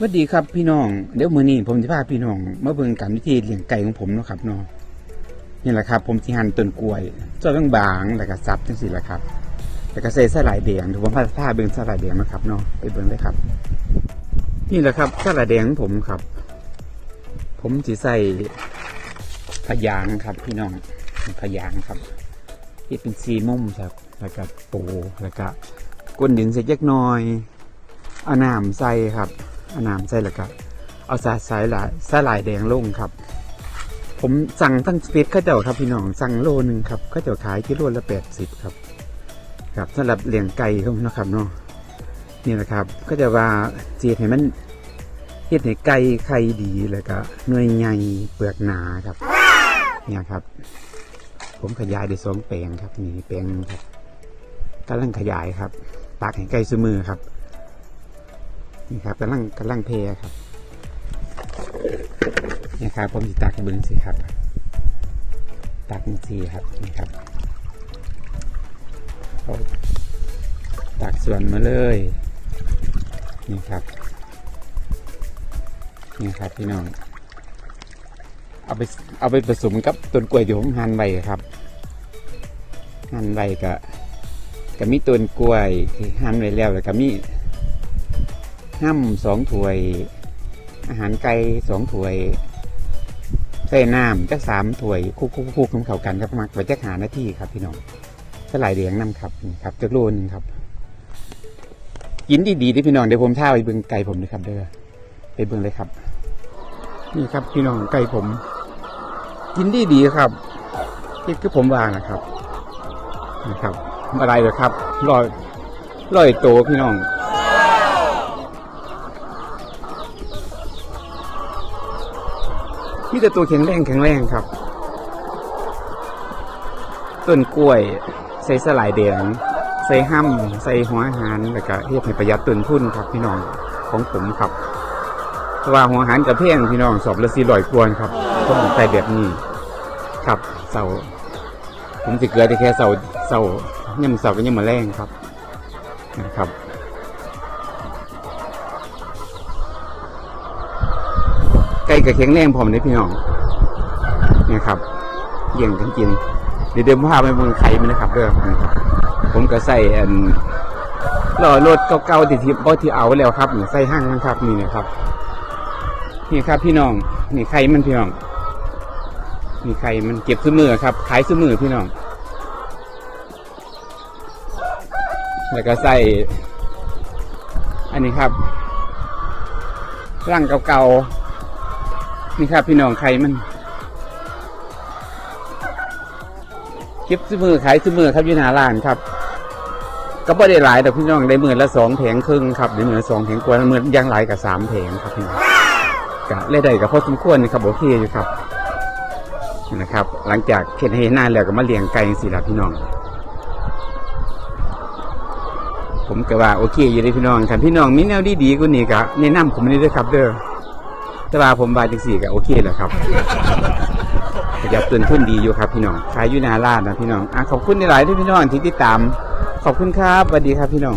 สวัสดีครับพี่น้อง เดี๋ยวมือนี้ผมจะพาพี่น้องมาเบิ่งการวิธีเลี้ยงไก่ของผมนะครับเนาะนี่แหละครับ ผมสิหั่นต้นกล้วยซอยบางๆแล้วก็สับจังซี่แหละครับ แล้วก็ใส่สลายแดงเดี๋ยวผมพาพาเบิ่งสลายแดงนะครับเนาะไปเบิ่งเลยครับ นี่แหละครับสลายแดงของผมครับ ผมสิใส่พะยางครับ พี่น้องพะยางครับที่เป็นซีมุมครับ แล้วก็ปูแล้วก็ก้นดินใส่เล็กน้อยเอาน้ำใส่ครับ เอาน้ำใส่แล้วก็เอาสาสายหลายสาหลายแดงลงครับ ผมสั่งตั้งสเปซข้าวเจ้าครับพี่น้องสั่งโลหนึ่งครับข้าวเจ้าขายกิโลละแปดสิบครับ ครับสำหรับเลี้ยงไก่ครับนะครับเนาะนี่แหละครับ ก็จะว่าเจียดให้มันเฮ็ดให้ไก่ไข่ดีแล้วก็หน่วยใหญ่เปลือกหนาครับ เนี่ยครับ ผมขยายได้สองแปลงครับนี่แปลงครับกำลังขยายครับปากให้ไก่ซมือครับ นี่ครับกำลังกำลังเพครับนี่ครับผมจะตักให้เบิ้งสิครับ ตักสีครับนี่ครับเอาตักส่วนมาเลยนี่ครับนี่ครับพี่น้องเอาไปเอาไปผสมกับต้นกล้วยที่ผมหั่นไว้ครับหั่นไว้ก็ก็มีต้นกล้วยที่หั่นไว้แล้วแล้วก็มี ห้ำสองถ้วย อาหารไก่สองถ้วยใส่น้ำจักสามถ้วยคุกคุกคุกของเขากันครับมักไว้จักหาหน้าที่ครับพี่น้องสลายเดียงน้ำครับนี่ครับจักโลนึงครับ กินดีๆที่พี่น้องเดี๋ยวผมท่าไปเบิ่งไก่ผมเลยครับ เด้อไปเบิ่งเลยครับ นี่ครับพี่น้องไก่ผม กินดีๆครับที่คือผมวางนะครับนะครับอะไรเหรอครับลอยลอยโตพี่น้อง มีแต่ตัวแข็งแรงแข็งแรงครับ ต้นกล้วย ใส่สลายแดงใส่ห้ำใส่หัวอาหารแล้วก็เฮ็ดให้ประหยัดต้นทุนครับพี่น้องของผมครับเพราะว่าหัวอาหารกับเพียงพี่น้องสอบละสี่ร้อยกวนครับต้องใส่แบบนี้ ครับเสาผมสิเกลือแต่แค่เสาเสาเนี่ย่ำเสาก็ย่ำมาแรงครับนะครับ ก่กับแข็งแรงพร้อมเลยพี่น้องเนี่ยครับเยี่ยงกันกินเดี๋ยวเดิมพาไปเมืองไข่มันนะครับเด้อผมก็ใส่อันล้อรถเก่าๆที่ที่บ่ที่เอาแล้วครับใส่ห้างนะครับนี่นะครับนี่ครับพี่น้องนี่ไข่มันพี่น้องนี่ไข่มันเก็บซื้อมือครับ ขายซื้อมือพี่น้อง แล้วก็ใส่ อันนี้ครับร่างเก่าๆ นี่ครับพี่น้องไข่มันเก็บซื้อมือขายซื้อมือครับอยู่หน้าร้านครับ ก็บ่ได้หลายแต่พี่น้องได้หมื่นละสองแผงครึ่งครับได้หมื่นละสองแผงกว่าหมื่นยังหลายกับสามแผงครับพี่น้องก็เล่ได้กับพอสมควรนะครับโอเคอยู่ครับนะครับ หลังจากเข็นให้น้าแล้วก็มาเลี้ยงไก่สิละพี่น้อง ผมก็ว่าโอเคอยู่เลยพี่น้องคันพี่น้องมีแนวดีๆกว่านี้ก็แนะนำผมนี่ด้วยครับเด้อ แต่ว่าผมบาจังสี่ก็โอเคแหละครับประหยัดต้นทุนดีอยู่ครับพี่น้องขายอยู่นาลาดนะพี่น้องอะขอบคุณในหลายๆที่พี่น้องที่ติดตาม ขอบคุณครับสวัสดีครับพี่น้อง